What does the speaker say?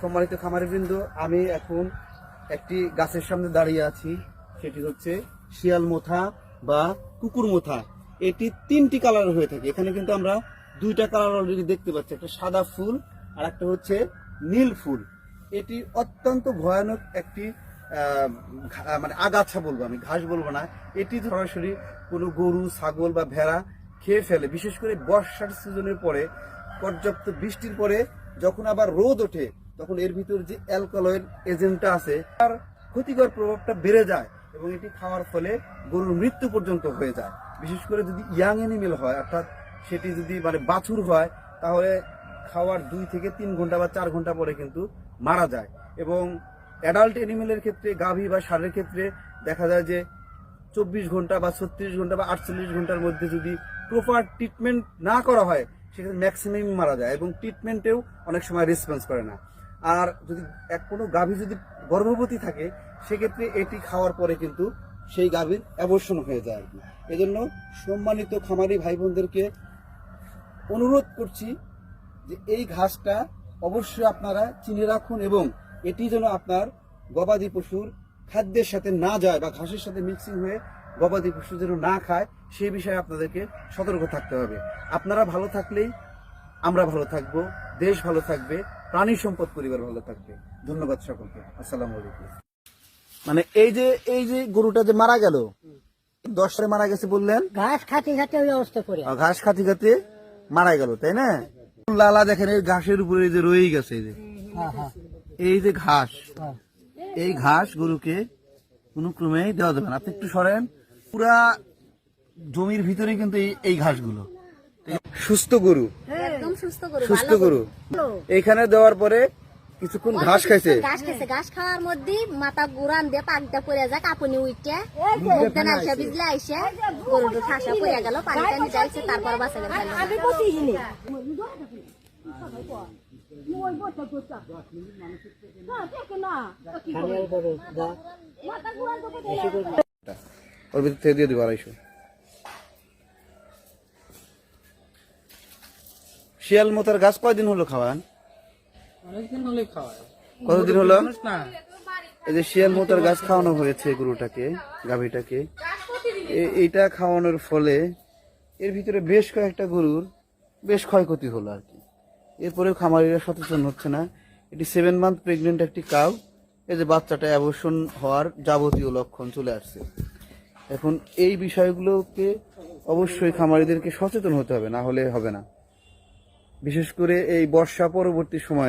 সম্মানিত খামারিবৃন্দ, আমি এখন একটি গাছের সামনে দাঁড়িয়ে আছি। সেটি হচ্ছে শিয়াল মোথা বা কুকুর মোথা। এটি তিনটি কালার হয়ে থাকে। এখানে কিন্তু আমরা দুইটা কালার অলরেডি দেখতে পাচ্ছি। একটা সাদা ফুল আর একটা হচ্ছে নীল ফুল। এটি অত্যন্ত ভয়ানক একটি মানে আগাছা বলব আমি, ঘাস বলব না। এটি সরাসরি কোনো গরু, ছাগল বা ভেড়া খেয়ে ফেলে। বিশেষ করে বর্ষার সিজনের পরে, পর্যাপ্ত বৃষ্টির পরে যখন আবার রোদ ওঠে তখন এর ভিতর যে অ্যালকোহলের এজেন্টটা আছে, তার ক্ষতিকর প্রভাবটা বেড়ে যায় এবং এটি খাওয়ার ফলে গরুর মৃত্যু পর্যন্ত হয়ে যায়। বিশেষ করে যদি ইয়াং অ্যানিমেল হয়, অর্থাৎ সেটি যদি মানে বাছুর হয়, তাহলে খাওয়ার দুই থেকে তিন ঘণ্টা বা চার ঘণ্টা পরে কিন্তু মারা যায়। এবং অ্যাডাল্ট অ্যানিমেলের ক্ষেত্রে, গাভী বা ষাঁড়ের ক্ষেত্রে দেখা যায় যে চব্বিশ ঘণ্টা বা ছত্রিশ ঘণ্টা বা আটচল্লিশ ঘণ্টার মধ্যে যদি প্রপার ট্রিটমেন্ট না করা হয়, সেক্ষেত্রে ম্যাক্সিমাম মারা যায় এবং ট্রিটমেন্টেও অনেক সময় রেসপন্স করে না। আর যদি এক কোনো গাভী যদি গর্ভবতী থাকে, সেক্ষেত্রে এটি খাওয়ার পরে কিন্তু সেই গাভীর অ্যাবর্ষণ হয়ে যায় আর কি এজন্য সম্মানিত খামারি ভাই বোনদেরকে অনুরোধ করছি যে এই ঘাসটা অবশ্যই আপনারা চিনে রাখুন এবং এটি যেন আপনার গবাদি পশুর খাদ্যের সাথে না যায় বা ঘাসের সাথে মিক্সিং হয়ে গবাদি পশু যেন না খায় সেই বিষয়ে আপনাদেরকে সতর্ক থাকতে হবে। আপনারা ভালো থাকলেই আমরা ভালো থাকব, দেশ ভালো থাকবে প্রাণী সম্পদ পরিবার ভালো থাকবে। ধন্যবাদ সকলকে। আসসালামু আলাইকুম। মানে এই যে এই যে গরুটা যে মারা গেল দশটায় মারা গেছে বললেন? ঘাস খাতে খাতে ওই অবস্থা করে। ঘাস খাতে খাতে মারা গেল তাই না? লালা দেখেন এই ঘাসের উপরে এই যে রয়েই গেছে এই যে। হ্যাঁ হ্যাঁ। এই যে ঘাস হ্যাঁ। এই ঘাস গরুকে কোনো ক্রমেই দেওয়া যাবে না। আপনি একটু সরেন পুরা জমির ভিতরে কিন্তু এই- এই ঘাসগুলো। সুস্থ গরু। সুস্থ গরু এইখানে দেওয়ার পরে কিছুক্ষণ ঘাস খাইছে। ঘাস খাওয়ার মধ্যে মাথা গুড়ান দিয়ে পাকটা পড়ে যায় কাপুনি উইটে। মুখটা নাইসা বিজলে আইসে গরুটা ঠাসা পড়ে গেল পানি টানি যাইছে তারপর বাসা গেল আমি প্রতিদিনই ওর ভিতর থেকে দিয়ে দেবো আড়াইশো। শিয়াল মোতার গাছ কয়দিন হলো খাওয়ান? অনেকদিন হলে খাওয়ায়। কতদিন হলো? এই যে শিয়াল মোতার গাছ খাওয়ানো হয়েছে গরুটাকে গাভীটাকে। এইটা খাওয়ানোর ফলে এর ভিতরে বেশ কয়েকটা গরুর বেশ ক্ষয়ক্ষতি হলো আর কি। এরপরেও খামারিরা সচেতন হচ্ছে না। এটি সেভেন মান্থ প্রেগনেন্ট একটি কাউ এই যে বাচ্চাটা অ্যাবর্ষণ হওয়ার যাবতীয় লক্ষণ চলে আসছে। এখন এই বিষয়গুলোকে অবশ্যই খামারিদেরকে সচেতন হতে হবে না হলে হবে না। বিশেষ করে এই বর্ষা পরবর্তী সময়ে